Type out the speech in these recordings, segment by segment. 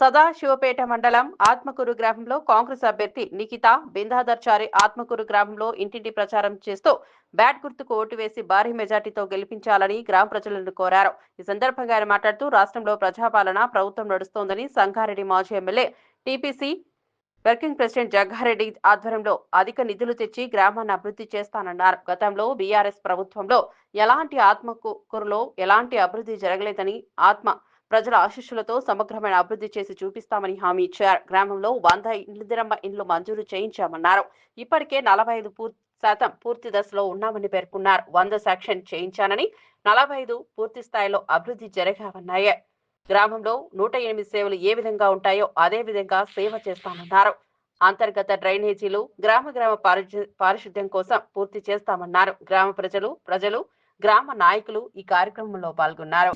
సదాశివపేట మండలం ఆత్మకూరు గ్రామంలో కాంగ్రెస్ అభ్యర్థి నిఖిత బిందాదర్చారి ఆత్మకూరు గ్రామంలో ఇంటింటి ప్రచారం చేస్తూ బ్యాట్ గుర్తుకు ఓటు వేసి భారీ మెజార్టీతో గెలిపించాలని గ్రామ ప్రజలను కోరారు. ఈ సందర్భంగా ఆయన మాట్లాడుతూ రాష్ట్రంలో ప్రజాపాలన ప్రభుత్వం నడుస్తోందని సంగారెడ్డి మాజీ MLA TPC working president Jaggareddy ఆధ్వర్యంలో అధిక నిధులు తెచ్చి గ్రామాన్ని అభివృద్ధి చేస్తానన్నారు. గతంలో బీఆర్ఎస్ ప్రభుత్వంలో ఎలాంటి ఆత్మకూరులో ఎలాంటి అభివృద్ధి జరగలేదని ఆత్మ ప్రజల ఆశీస్సులతో సమగ్రమైన అభివృద్ధి చేసి చూపిస్తామని హామీ ఇచ్చారు. గ్రామంలో వంద ఇందిరమ్మ ఇండ్లు మంజూరు చేయించామన్నారు. ఇప్పటికే నలభై ఐదు పూర్తి శాతం పూర్తి దశలో ఉన్నామని పేర్కొన్నారు. వంద సెక్షన్ చేయించానని నలభై ఐదు పూర్తి స్థాయిలో అభివృద్ధి జరగామన్నాయి. గ్రామంలో నూట ఎనిమిది సేవలు ఏ విధంగా ఉంటాయో అదే విధంగా సేవ చేస్తామన్నారు. అంతర్గత డ్రైనేజీలు గ్రామ గ్రామ పారిశుద్ధ్యం కోసం పూర్తి చేస్తామన్నారు. గ్రామ ప్రజలు ప్రజలు గ్రామ నాయకులు ఈ కార్యక్రమంలో పాల్గొన్నారు.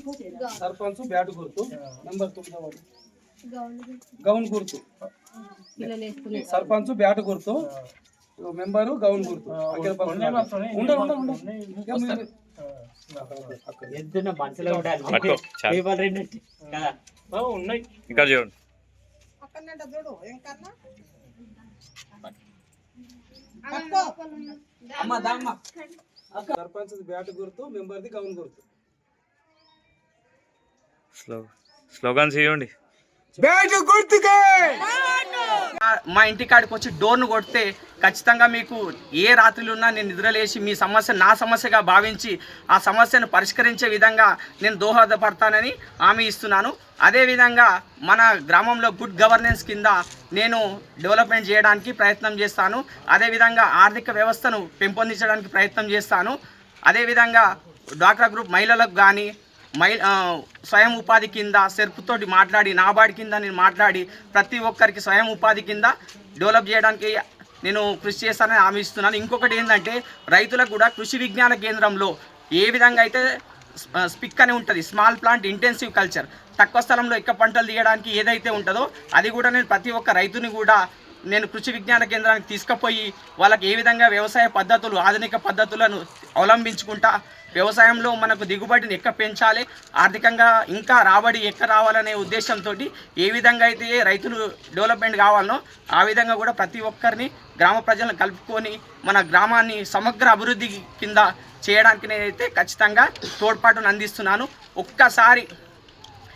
సర్పంచ్ బ్యాట్ గుర్తు నంబర్. గౌన్ గుర్తు. సర్పంచ్ బ్యాట్ గుర్తు మెంబరు గౌన్ గుర్తు. ఇంకా సర్పంచ్ బ్యాట్ గుర్తు మెంబర్ది గౌన్ గుర్తు. స్లో స్లోగన్స్ ఇవ్వండి మా ఇంటి కాడికి వచ్చి డోర్ను కొడితే ఖచ్చితంగా మీకు ఏ రాత్రులు ఉన్నా నేను నిద్రలేసి మీ సమస్య నా సమస్యగా భావించి ఆ సమస్యను పరిష్కరించే విధంగా నేను దోహదపడతానని హామీ ఇస్తున్నాను. అదేవిధంగా మన గ్రామంలో గుడ్ గవర్నెన్స్ కింద నేను డెవలప్మెంట్ చేయడానికి ప్రయత్నం చేస్తాను. అదేవిధంగా ఆర్థిక వ్యవస్థను పెంపొందించడానికి ప్రయత్నం చేస్తాను. అదేవిధంగా డ్వాక్రా గ్రూప్ మహిళలకు కానీ మై స్వయం ఉపాధి కింద సెర్పుతోటి మాట్లాడి నాబార్డు కింద నేను మాట్లాడి ప్రతి ఒక్కరికి స్వయం ఉపాధి కింద డెవలప్ చేయడానికి నేను కృషి చేస్తానని హామీ ఇస్తున్నాను. ఇంకొకటి ఏంటంటే రైతులకు కూడా కృషి విజ్ఞాన కేంద్రంలో ఏ విధంగా అయితే స్పిక్ అని ఉంటుంది స్మాల్ ప్లాంట్ ఇంటెన్సివ్ కల్చర్ తక్కువ స్థలంలో ఎక్కువ పంటలు తీయడానికి ఏదైతే ఉంటుందో అది కూడా నేను ప్రతి ఒక్క రైతుని కూడా నేను కృషి విజ్ఞాన కేంద్రానికి తీసుకుపోయి వాళ్ళకి ఏ విధంగా వ్యవసాయ పద్ధతులు ఆధునిక పద్ధతులను అవలంబించుకుంటా వ్యవసాయంలో మనకు దిగుబడిని ఎక్క పెంచాలి ఆర్థికంగా ఇంకా రాబడి ఎక్క రావాలనే ఉద్దేశంతో ఏ విధంగా అయితే రైతులు డెవలప్మెంట్ కావాలనో ఆ విధంగా కూడా ప్రతి ఒక్కరిని గ్రామ ప్రజలను కలుపుకొని మన గ్రామాన్ని సమగ్ర అభివృద్ధి కింద చేయడానికి నేనైతే ఖచ్చితంగా తోడ్పాటును అందిస్తున్నాను. ఒక్కసారి